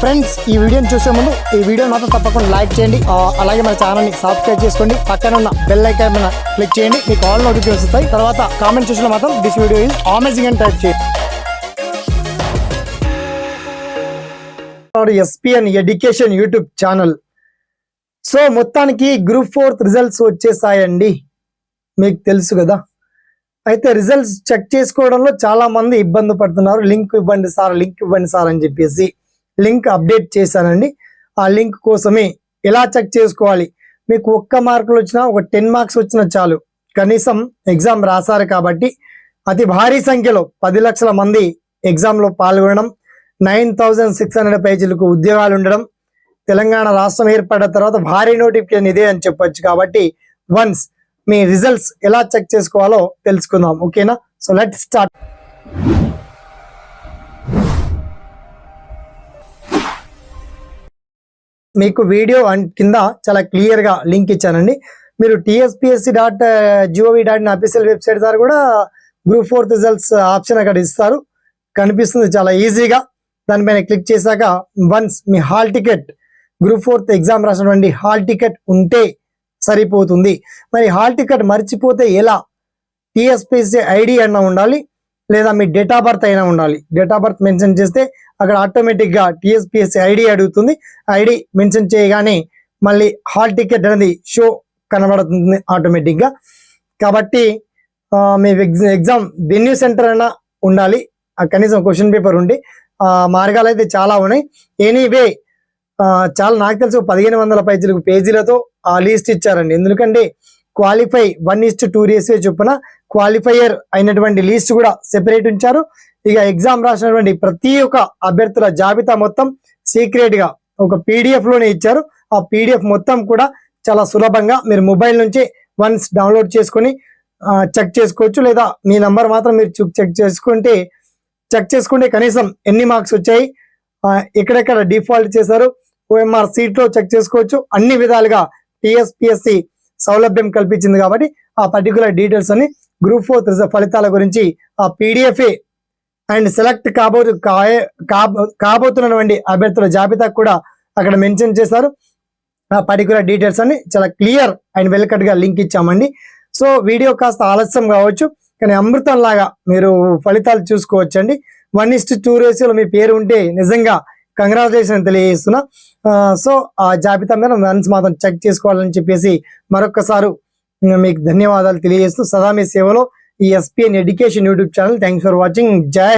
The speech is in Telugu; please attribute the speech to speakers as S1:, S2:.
S1: ఫ్రెండ్స్ ఈ వీడియోని చూసే ముందు ఈ వీడియో మాత్రం తప్పకుండా లైక్ చేయండి. అలాగే మన ఛానల్ని సబ్స్క్రైబ్ చేసుకోండి. పక్కన ఉన్న బెల్ ఐకాన్ మీద క్లిక్ చేయండి. మీకు ఆల్ నోటిఫికేషన్ వస్తాయి. తర్వాత కామెంట్ చూసిన మాత్రం దిస్ వీడియో ఇస్ అమేజింగ్ అని టైప్ చేయండి. SPN education YouTube channel so మొత్తానికి గ్రూప్ ఫోర్త్ రిజల్ట్స్ వచ్చేసాయండి. మీకు తెలుసు కదా. అయితే రిజల్ట్స్ చెక్ చేసుకోవడంలో చాలా మంది ఇబ్బంది పడుతున్నారు. లింక్ ఇవ్వండి సార్ లింక్ ఇవ్వండి సార్ అని చెప్పేసి. లింక్ అప్డేట్ చేశానండి. ఆ లింక్ కోసమే ఎలా చెక్ చేసుకోవాలి? మీకు ఒక్క మార్కులు వచ్చినా ఒక టెన్ మార్క్స్ వచ్చినా చాలు. కనీసం ఎగ్జామ్ రాశారు కాబట్టి అతి భారీ సంఖ్యలో పది లక్షల మంది ఎగ్జామ్లో పాల్గొనడం నైన్ థౌజండ్ సిక్స్ హండ్రెడ్ పేజీలకు ఉద్యోగాలు ఉండడం తెలంగాణ రాష్ట్రం ఏర్పడిన తర్వాత భారీ నోటిఫికేషన్ ఇదే అని చెప్పొచ్చు కాబట్టి వన్స్ మీ రిజల్ట్స్ ఎలా చెక్ చేసుకోవాలో తెలుసుకుందాం. ఓకేనా? So let start. మీకు వీడియో అండ్ కింద చాలా క్లియర్గా లింక్ ఇచ్చానండి. మీరు TSPSC dot gov dot official website ద్వారా కూడా గ్రూప్ ఫోర్త్ రిజల్ట్స్ ఆప్షన్ అక్కడ ఇస్తారు. కనిపిస్తుంది చాలా ఈజీగా. దానిపైన క్లిక్ చేశాక వన్స్ మీ hall ticket group fourth exam రాసినటువంటి హాల్ టికెట్ ఉంటే సరిపోతుంది. మరి హాల్ టికెట్ మర్చిపోతే ఎలా? టిఎస్పిఎస్సి ఐడి అన్న ఉండాలి లేదా మీ డేట్ ఆఫ్ బర్త్ అయినా ఉండాలి. డేట్ ఆఫ్ బర్త్ మెన్షన్ చేస్తే అక్కడ ఆటోమేటిక్గా టీఎస్పిఎస్సి ఐడి అడుగుతుంది. ఐడి మెన్షన్ చేయగానే మళ్ళీ హాల్ టికెట్ అనేది షో కనబడుతుంది ఆటోమేటిక్గా కాబట్టి మీ ఎగ్జామ్ వెన్యూ సెంటర్ అయినా ఉండాలి. ఆ కనీసం క్వశ్చన్ పేపర్ ఉండి. మార్గాలు అయితే చాలా ఉన్నాయి. ఎనీవే చాలా నాకు తెలుసు పదిహేను వందల పైజీలకు పేజీలతో ఆ లిస్ట్ ఇచ్చారండి. ఎందుకంటే qualify one is two ratio చొప్పున క్వాలిఫైయర్ అయినటువంటి లిస్ట్ కూడా సెపరేట్ ఉంచారు. ఇక ఎగ్జామ్ రాసినటువంటి ప్రతి ఒక్క అభ్యర్థుల జాబితా మొత్తం సీక్రెట్గా ఒక పీడిఎఫ్లోనే ఇచ్చారు. ఆ పీడిఎఫ్ మొత్తం కూడా చాలా సులభంగా మీరు మొబైల్ నుంచి వన్స్ డౌన్లోడ్ చేసుకొని చెక్ చేసుకోవచ్చు. లేదా మీ నంబర్ మాత్రం మీరు చెక్ చేసుకుంటే చెక్ చేసుకుంటే కనీసం ఎన్ని మార్క్స్ వచ్చాయి ఎక్కడెక్కడ డిఫాల్ట్ చేశారు ఓఎంఆర్ సీట్లో చెక్ చేసుకోవచ్చు. అన్ని విధాలుగా టిఎస్పిఎస్సి సౌలభ్యం కల్పించింది కాబట్టి ఆ పర్టికులర్ డీటెయిల్స్ అని గ్రూప్ ఫోర్త్ ఫలితాల గురించి ఆ పీడిఎఫ్ఏ అండ్ సెలెక్ట్ కాబో కాబో- కాబోతున్నటువంటి అభ్యర్థుల జాబితా కూడా అక్కడ మెన్షన్ చేశారు. ఆ పర్టికులర్ డీటెయిల్స్ అని చాలా క్లియర్ అండ్ వెల్గా లింక్ ఇచ్చామండి. సో వీడియో కాస్త ఆలస్యం కావచ్చు కానీ అమృతం లాగా మీరు ఫలితాలు చూసుకోవచ్చండి. వన్ ఇస్ట్ టూ రేషియోలో మీ పేరు ఉంటే నిజంగా కంగ్రాచులేషన్ తెలియజేస్తున్నా. ఆ, సో ఆ జాబితా మీద వన్స్ మాత్రం చెక్ చేసుకోవాలని చెప్పేసి మరొకసారి మీకు ధన్యవాదాలు తెలియజేస్తూ సదా మీ సేవలో ఈ SPN education YouTube channel. Thanks for watching జై